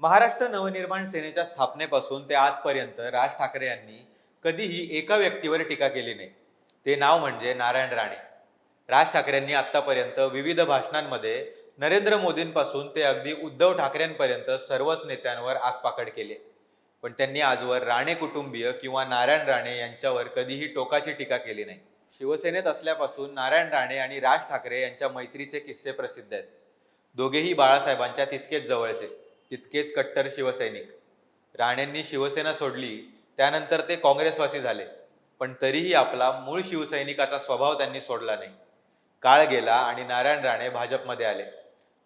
महाराष्ट्र नवनिर्माण सेनेच्या स्थापनेपासून ते आजपर्यंत राज ठाकरे यांनी कधीही एका व्यक्तीवर टीका केली नाही. ते नाव म्हणजे नारायण राणे. राज ठाकरेंनी आतापर्यंत विविध भाषणांमध्ये नरेंद्र मोदींपासून ते अगदी उद्धव ठाकरेंपर्यंत सर्वच नेत्यांवर आगपाकड केले. पण त्यांनी आजवर राणे कुटुंबीय किंवा नारायण राणे यांच्यावर कधीही टोकाची टीका केली नाही. शिवसेनेत असल्यापासून नारायण राणे आणि राज ठाकरे यांच्या मैत्रीचे किस्से प्रसिद्ध आहेत. दोघेही बाळासाहेबांच्या तितकेच जवळचे. तितकेच कट्टर शिवसैनिक. राणेंनी शिवसेना सोडली त्यानंतर ते काँग्रेसवासी झाले. पण तरीही आपला मूळ शिवसैनिकाचा स्वभाव त्यांनी सोडला नाही. काळ गेला आणि नारायण राणे भाजपमध्ये आले.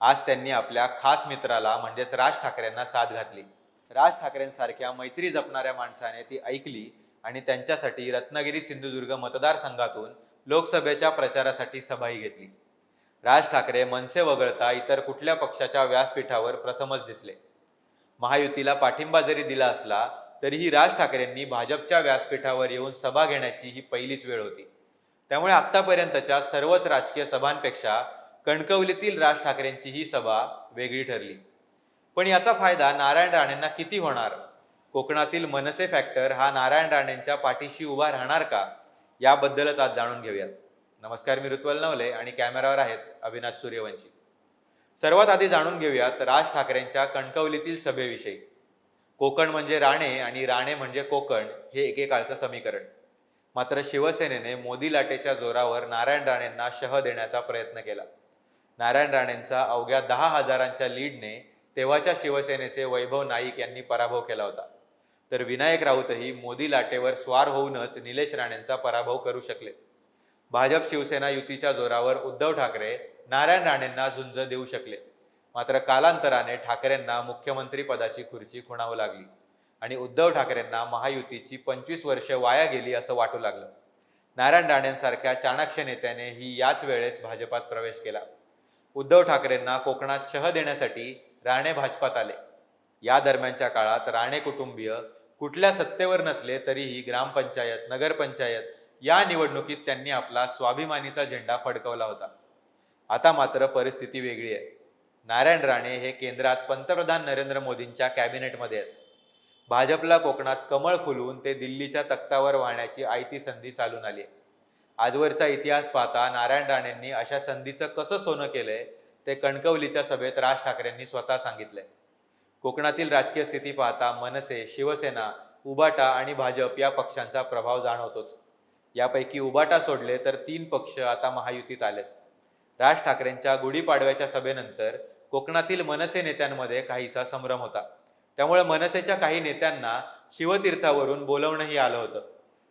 आज त्यांनी आपल्या खास मित्राला म्हणजेच राज ठाकरेंना साथ घातली. राज ठाकरेंसारख्या मैत्री जपणाऱ्या माणसाने ती ऐकली आणि त्यांच्यासाठी रत्नागिरी सिंधुदुर्ग मतदारसंघातून लोकसभेच्या प्रचारासाठी सभाही घेतली. राज ठाकरे मनसे वगळता इतर कुठल्या पक्षाच्या व्यासपीठावर प्रथमच दिसले. महायुतीला पाठिंबा जरी दिला असला तरीही राज ठाकरेंनी भाजपच्या व्यासपीठावर येऊन सभा घेण्याची ही पहिलीच वेळ होती. त्यामुळे आत्तापर्यंतच्या सर्वच राजकीय सभांपेक्षा कणकवलीतील राज ठाकरेंची ही सभा वेगळी ठरली. पण याचा फायदा नारायण राणेंना किती होणार? कोकणातील मनसे फॅक्टर हा नारायण राणेंच्या पाठीशी उभा राहणार का? याबद्दलच आज जाणून घेऊयात. नमस्कार मी ऋत्वल नवले आणि कॅमेरावर आहेत अविनाश सूर्यवंशी. सर्वात आधी जाणून घेऊयात राज ठाकरेंच्या कणकवलीतील सभेविषयी. कोकण म्हणजे राणे आणि राणे म्हणजे कोकण हे एकेकाळचं समीकरण. मात्र शिवसेनेने मोदी लाटेच्या जोरावर नारायण राणेंना शह देण्याचा प्रयत्न केला. नारायण राणेंचा अवघ्या दहा हजारांच्या लीडने तेव्हाच्या शिवसेनेचे वैभव नाईक यांनी पराभव केला होता. तर विनायक राऊतही मोदी लाटेवर स्वार होऊनच निलेश राणेंचा पराभव करू शकले. भाजप शिवसेना युतीच्या जोरावर उद्धव ठाकरे नारायण राणेंना झुंज देऊ शकले. मात्र कालांतराने ठाकरेंना मुख्यमंत्री पदाची खुर्ची खुणावं लागली आणि उद्धव ठाकरेंना महायुतीची पंचवीस वर्ष वाया गेली असं वाटू लागलं. नारायण राणेंसारख्या चाणक्य नेत्याने ही याच वेळेस भाजपात प्रवेश केला. उद्धव ठाकरेंना कोकणात शह देण्यासाठी राणे भाजपात आले. या दरम्यानच्या काळात राणे कुटुंबीय कुठल्या सत्तेवर नसले तरीही ग्रामपंचायत नगरपंचायत या निवडणुकीत त्यांनी आपला स्वाभिमानीचा झेंडा फडकवला होता. आता मात्र परिस्थिती वेगळी आहे. नारायण राणे हे केंद्रात पंतप्रधान नरेंद्र मोदींच्या कॅबिनेटमध्ये आहेत. भाजपला कोकणात कमळ फुलवून ते दिल्लीच्या तख्तावर वाहण्याची आयती संधी चालून आली आहे. आजवरचा इतिहास पाहता नारायण राणेंनी अशा संधीचं कसं सोनं केलंय ते कणकवलीच्या सभेत राज ठाकरेंनी स्वतः सांगितलंय. कोकणातील राजकीय स्थिती पाहता मनसे शिवसेना उबाटा आणि भाजप या पक्षांचा प्रभाव जाणवतोच. यापैकी उबाटा सोडले तर तीन पक्ष आता महायुतीत आलेत. राज ठाकरेंच्या गुढीपाडव्याच्या सभेनंतर कोकणातील मनसे नेत्यांमध्ये काहीसा संभ्रम होता. त्यामुळे मनसेच्या काही नेत्यांना शिवतीर्थावरून बोलवणंही आलं होतं.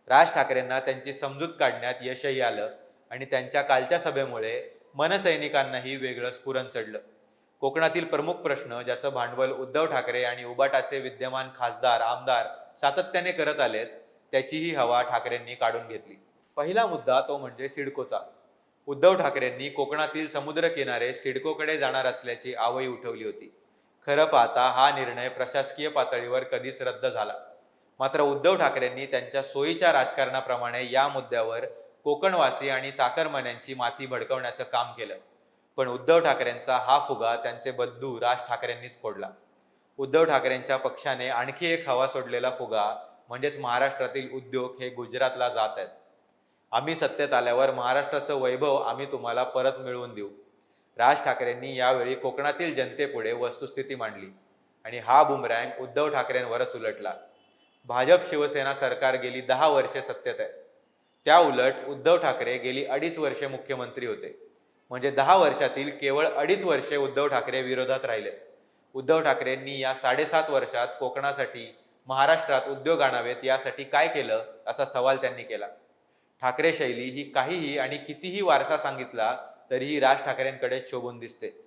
राज ठाकरेंना त्यांची समजूत काढण्यात यशही आलं आणि त्यांच्या कालच्या सभेमुळे मनसैनिकांनाही वेगळं स्फुरण चढलं. कोकणातील प्रमुख प्रश्न ज्याचं भांडवल उद्धव ठाकरे आणि उबाटाचे विद्यमान खासदार आमदार सातत्याने करत आलेत त्याचीही हवा ठाकरेंनी काढून घेतली. पहिला मुद्दा तो म्हणजे सिडकोचा. उद्धव ठाकरेंनी कोकणातील समुद्रकिनारे सिडकोकडे जाणार असल्याची आवई उठवली होती. खरं पाहता हा निर्णय प्रशासकीय पातळीवर कधीच रद्द झाला. मात्र उद्धव ठाकरेंनी त्यांच्या सोयीच्या राजकारणाप्रमाणे या मुद्द्यावर कोकणवासी आणि चाकरमान्यांची माती भडकवण्याचं काम केलं. पण उद्धव ठाकरेंचा हा फुगा त्यांचे बंधू राज ठाकरेंनीच फोडला. उद्धव ठाकरेंच्या पक्षाने आणखी एक हवा सोडलेला फुगा म्हणजेच महाराष्ट्रातील उद्योग हे गुजरातला जात आहेत. आम्ही सत्तेत आल्यावर महाराष्ट्राचं वैभव आम्ही तुम्हाला परत मिळवून देऊ. राज ठाकरेंनी यावेळी कोकणातील जनतेपुढे वस्तुस्थिती मांडली आणि हा बुमरँग उद्धव ठाकरेंवरच उलटला. भाजप शिवसेना सरकार गेली दहा वर्षे सत्तेत आहे त्या उलट उद्धव ठाकरे गेली अडीच वर्षे मुख्यमंत्री होते. म्हणजे दहा वर्षातील केवळ अडीच वर्षे उद्धव ठाकरे विरोधात राहिले. उद्धव ठाकरेंनी या साडेसात वर्षात कोकणासाठी महाराष्ट्रात उद्योग आणावेत यासाठी काय केलं? असा सवाल त्यांनी केला. ठाकरे शैली ही काहीही आणि कितीही वारसा सांगितला तरीही राज ठाकरेंकडे शोभून दिसते.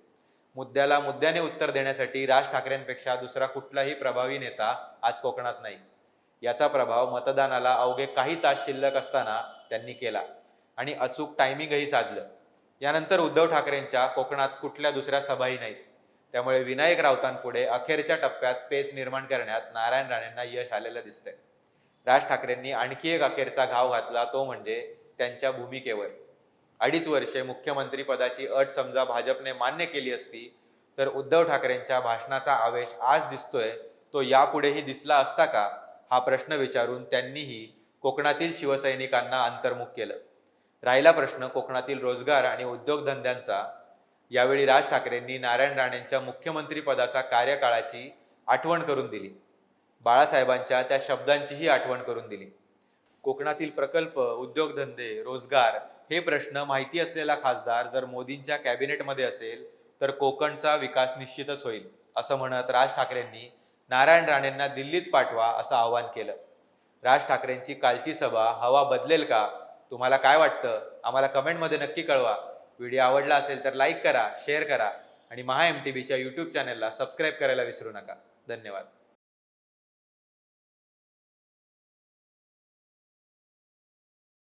मुद्द्याला मुद्द्याने उत्तर देण्यासाठी राज ठाकरेंपेक्षा दुसरा कुठलाही प्रभावी नेता आज कोकणात नाही. याचा प्रभाव मतदानाला अवघे काही तास शिल्लक असताना त्यांनी केला आणि अचूक टायमिंगही साधलं. यानंतर उद्धव ठाकरेंच्या कोकणात कुठल्या दुसऱ्या सभाही नाहीत. त्यामुळे विनायक राऊतांपुढे अखेरच्या टप्प्यात पेच निर्माण करण्यात नारायण राणेंना यश आलेलं दिसतंय. राज ठाकरेंनी आणखी एक अखेरचा घाव घातला तो म्हणजे त्यांच्या भूमिकेवर. अडीच वर्षे मुख्यमंत्री पदाची अट समजा भाजपने मान्य केली असती तर उद्धव ठाकरेंच्या भाषणाचा आवेश आज दिसतोय तो यापुढेही दिसला असता का? हा प्रश्न विचारून त्यांनीही कोकणातील शिवसैनिकांना अंतर्मुख केलं. राहिला प्रश्न कोकणातील रोजगार आणि उद्योगधंद्यांचा यावेळी राज ठाकरेंनी नारायण राणेंच्या मुख्यमंत्रीपदाच्या कार्यकाळाची आठवण करून दिली. बाळासाहेबांच्या त्या शब्दांचीही आठवण करून दिली. कोकणातील प्रकल्प उद्योगधंदे रोजगार हे प्रश्न माहिती असलेला खासदार जर मोदींच्या कॅबिनेटमध्ये असेल तर कोकणचा विकास निश्चितच होईल असं म्हणत राज ठाकरेंनी नारायण राणेंना दिल्लीत पाठवा असं आवाहन केलं. राज ठाकरेंची कालची सभा हवा बदलेल का? तुम्हाला काय वाटतं? आम्हाला कमेंटमध्ये नक्की कळवा. व्हिडिओ आवडला असेल तर लाईक करा शेअर करा आणि महा एम टी बीच्या यूट्यूब चॅनलला सबस्क्राईब करायला विसरू नका. धन्यवाद.